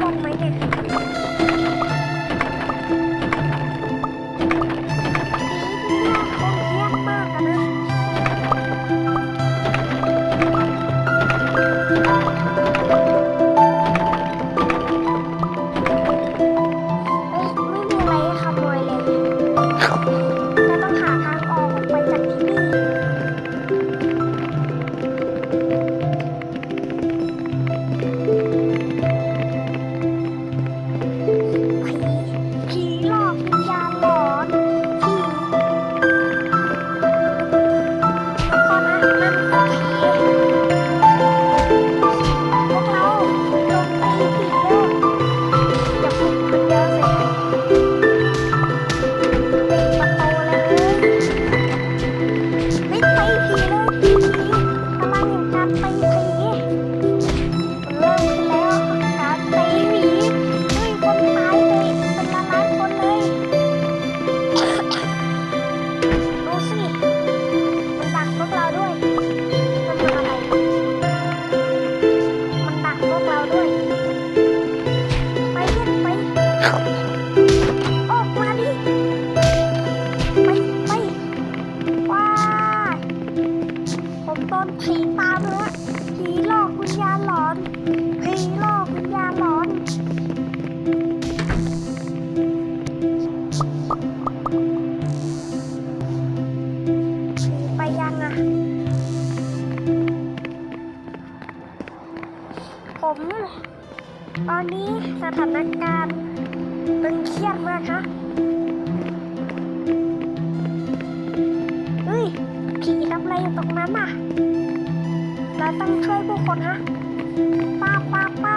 ก้อนไหมเนี่ย ครัออกมาดิไปไปว้าผมโดนผีตามแล้ผีหลอกคุณยาหลอนผีหลอกคุณยาหลอนไปยังอะผม ตอนนี้สถานการณ์ ตึงเครียดมากคะเฮ้ยผีทำอะไรอยู่ตรงนั้นอะ เราต้องช่วยผู้คนฮะป้าป้าป้า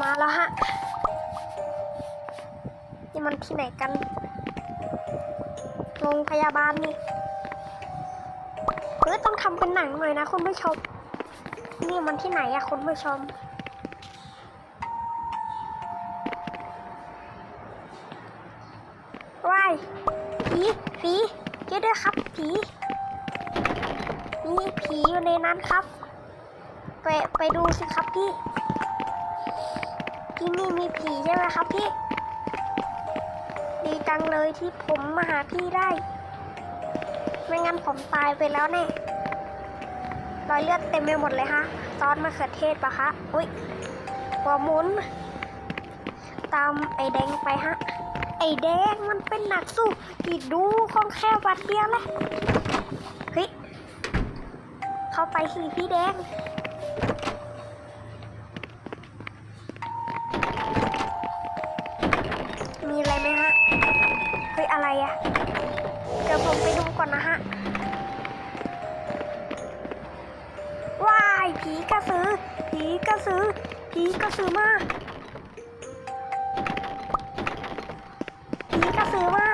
มาแล้วฮะ นี่มันที่ไหนกัน โรงพยาบาลนี่ เฮ้ยต้องทำเป็นหนังหน่อยนะคุณผู้ชม นี่มันที่ไหนอะคุณผู้ชมว้ายผีผีเจ๊ด้วยครับผีมีผีอยู่ในนั้นครับ ไปไปดูสิครับพี่ ที่นี่มีผีใช่ไหมครับพี่ ดีจังเลยที่ผมมาหาพี่ได้ ไม่งั้นผมตายไปแล้วแน่รอยเลือดเต็มไปหมดเลยฮะซอสมะเขือเทศปะคะอุ้ยหัวมุน ตามไอแดงไปฮะ ไอแดงมันเป็นหนักสู้อีดูของแค่วัดเดียวแหละเฮ้ยเข้าไปสิพี่แดง ระสือผีกระสือมาผีกระสือมา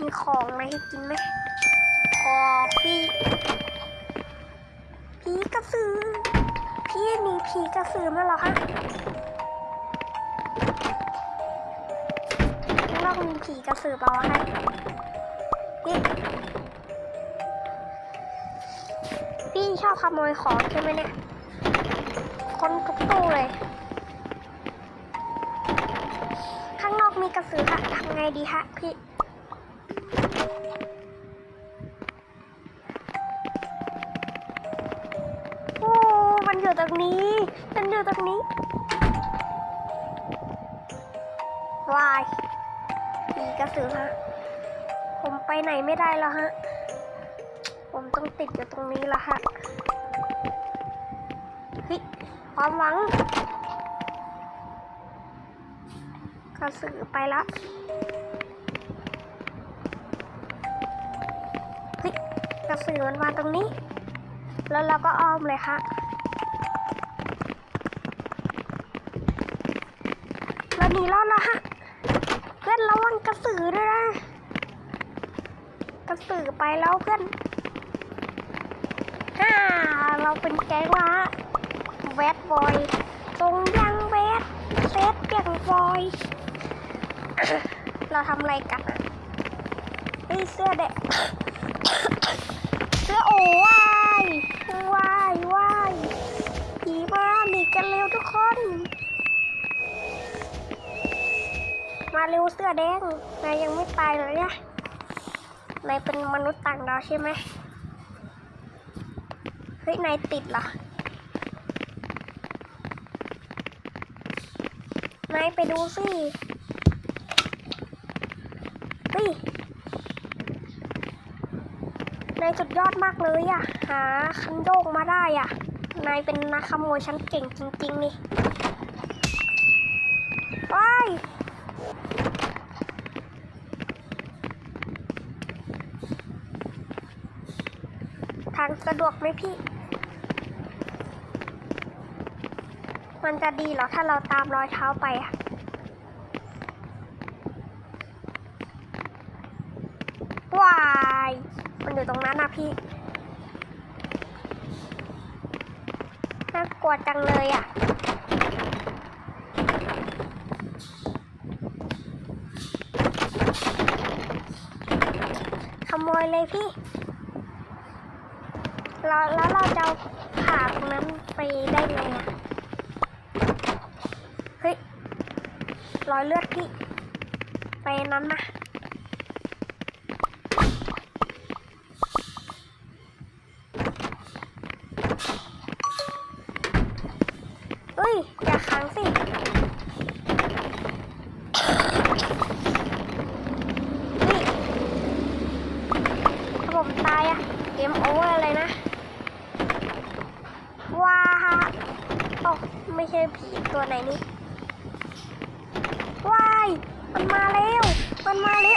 มีของอะไรให้กินไหมคอฟี่ผีกระสือพี่หนีผีกระสือมาหรอคะข้างมีผีกระสือเปล่าคะพี่ ชอบขโมยของใช่ไหมเนี่ย คนทุกตู้เลย ข้างนอกมีกระสือค่ะทำไงดีฮะพี่โอ้มันอยู่ตรงนี้มันอยู่ตรงนี้วายผีกระสือฮะ ผมไปไหนไม่ได้แล้วฮะ ผมต้องติดอยู่ตรงนี้แล้วฮะ เฮ้ยความหวังกระสือไปแล้วเฮ้ยกระสือมันมาตรงนี้ แล้วเราก็อ้อมเลยค่ะเราหนีรอดแล้วฮะเพื่อนระวังกระสือด้วยนะกระสือไปแล้วเพื่อนฮ่าเราเป็นแก๊งละ แวดบอยทรงยังแวดเซตเปียงบอย เราทำอะไรกันอเฮ้ยเสื้อเด็กเสื้อโอ้วายวายวายผีมาหนีกันเร็วทุกคน มาเร็วเสื้อแดงนายยังไม่ตายเลยนี่ยนายเป็นมนุษย์ต่างดาวใช่ไหมเฮ้ยนายติดเหรอ นายไปดูสิเฮ้ยนายสุดยอดมากเลยอะหาคันโยกมาได้อะนายเป็นนักขโมยชั้นเก่งจริง ๆ นี่ว้ายทางสะดวกไหมพี่ มันจะดีเหรอถ้าเราตามรอยเท้าไปอะว้าย มันอยู่ตรงนั้นนะพี่ น่ากลัวจังเลยอะ ขโมยเลยพี่แล้วแล้วเราจะผ่าตรงนั้นไปได้ไงอะฮ้ย รอยเลือดพี่ไปนั้นนะเอ้ย อย่าค้างสิเฮ้ยถ้าผมตายอะเกมโอเวอร์เลยนะ ว้าโอ้ไม่ใช่ผีตัวไหนนี่ ว้า